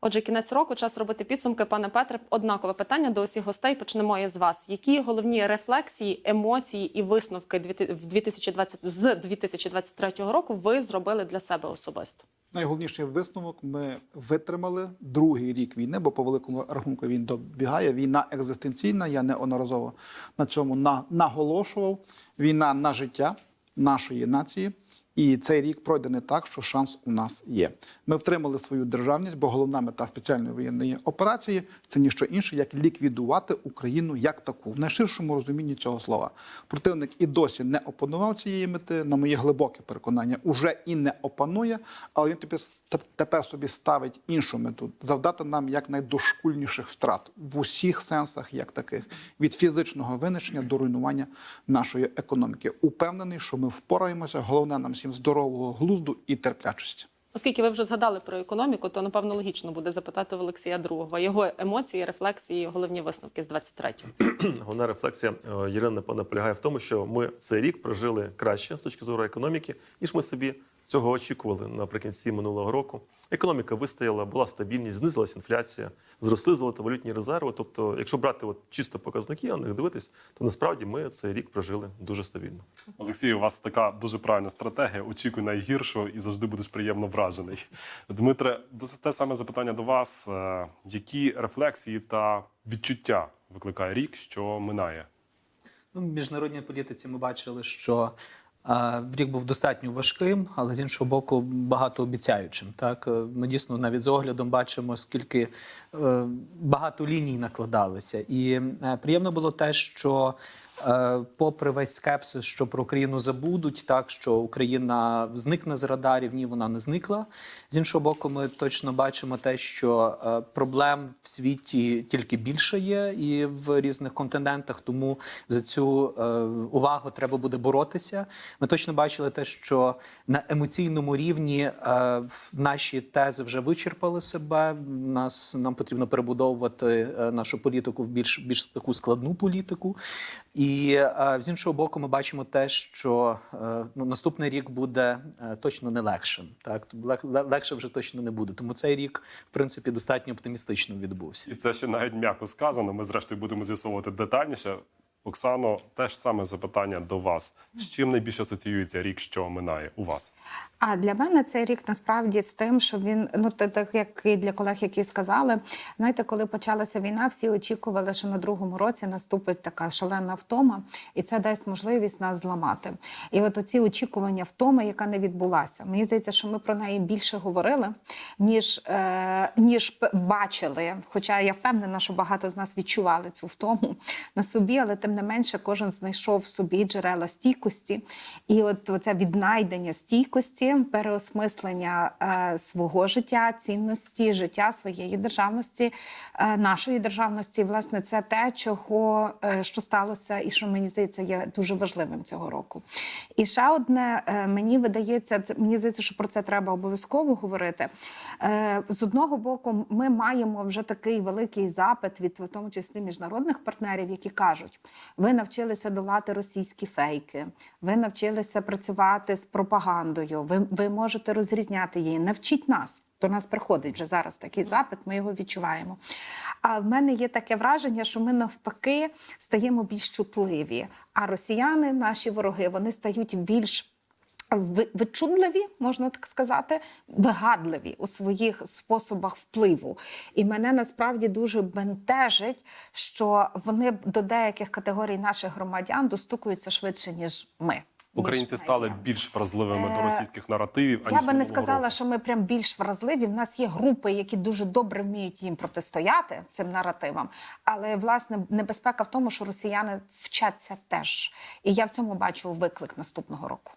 Отже, кінець року, час робити підсумки. Пане Петре, однакове питання до усіх гостей. Почнемо із вас. Які головні рефлексії, емоції і висновки в 2020, з 2023 року ви зробили для себе особисто? Найголовніший висновок ми витримали другий рік війни, бо по великому рахунку він добігає. Війна екзистенційна. Я неодноразово на цьому на- наголошував. Війна на життя нашої нації. І цей рік пройде не так, що шанс у нас є. Ми втримали свою державність, бо головна мета спеціальної воєнної операції це ніщо інше, як ліквідувати Україну як таку в найширшому розумінні цього слова. Противник і досі не опанував цієї мети. На моє глибоке переконання, уже і не опанує, але він тепер, собі ставить іншу мету завдати нам якнайдошкульніших втрат в усіх сенсах, як таких від фізичного винищення до руйнування нашої економіки. Упевнений, що ми впораємося. Головне нам всім здорового глузду і терплячості. Оскільки ви вже згадали про економіку, то напевно логічно буде запитати в Олексія Другого його емоції, рефлексії, головні висновки з 23-го. Головна рефлексія Єрина Ірини наполягає в тому, що ми цей рік прожили краще з точки зору економіки, ніж ми собі цього очікували наприкінці минулого року. Економіка вистояла, була стабільність, знизилась інфляція, зросли золотовалютні резерви. Тобто, якщо брати от чисто показники, а не дивитись, то насправді ми цей рік прожили дуже стабільно. Олексій, у вас така дуже правильна стратегія. Очікуй найгіршого і завжди будеш приємно вражений. Дмитре, досить те саме запитання до вас: Е, які рефлексії та відчуття викликає рік, що минає? Ну, в міжнародній політиці ми бачили, що рік був достатньо важким, але з іншого боку, багатообіцяючим. Так Е, ми дійсно навіть з оглядом бачимо, скільки е, багато ліній накладалися. І е, приємно було те, що. Е, Попри весь скепсис, що про Україну забудуть, так що Україна зникне з радарів, ні, вона не зникла. З іншого боку, ми точно бачимо те, що е, проблем в світі тільки більше є і в різних континентах, тому за цю е, увагу треба буде боротися. Ми точно бачили те, що на емоційному рівні наші тези вже вичерпали себе. Нас нам потрібно перебудовувати нашу політику в більш більш таку складну політику. І е, з іншого боку, ми бачимо те, що е, ну, наступний рік буде е, точно не легшим. Так Лег- легше вже точно не буде. Тому цей рік, в принципі, достатньо оптимістично відбувся. І це ще навіть м'яко сказано. Ми зрештою будемо з'ясовувати детальніше. Оксано, теж саме запитання до вас: з чим найбільше асоціюється рік, що минає у вас? А для мене цей рік насправді з тим, що він ну та- так як і для колег, які сказали, знаєте, коли почалася війна, всі очікували, що на другому році наступить така шалена втома, і це дасть можливість нас зламати. І от оці очікування втоми, яка не відбулася. Мені здається, що ми про неї більше говорили, ніж, е, ніж бачили. Хоча я впевнена, що багато з нас відчували цю втому на собі, але тим не менше, кожен знайшов собі джерела стійкості. І от оце віднайдення стійкості, переосмислення е, свого життя, цінності, життя своєї державності, е, нашої державності, власне, це те, чого е, що сталося, і що мені здається є дуже важливим цього року. І ще одне е, мені видається, це мені здається, що про це треба обов'язково говорити. Е, З одного боку, ми маємо вже такий великий запит від в тому числі міжнародних партнерів, які кажуть: ви навчилися долати російські фейки, ви навчилися працювати з пропагандою, ви, ви можете розрізняти її. Навчіть нас. До нас приходить вже зараз такий запит, ми його відчуваємо. А в мене є таке враження, що ми навпаки стаємо більш чутливі. А росіяни, наші вороги, вони стають більш Вичудливі, можна так сказати, вигадливі у своїх способах впливу. І мене насправді дуже бентежить, що вони до деяких категорій наших громадян достукуються швидше, ніж ми. Українці стали більш вразливими до Е, російських наративів. Я би не сказала, року. що ми прям більш вразливі. В нас є групи, які дуже добре вміють їм протистояти цим наративам. Але власне небезпека в тому, що росіяни вчаться теж. І я в цьому бачу виклик наступного року.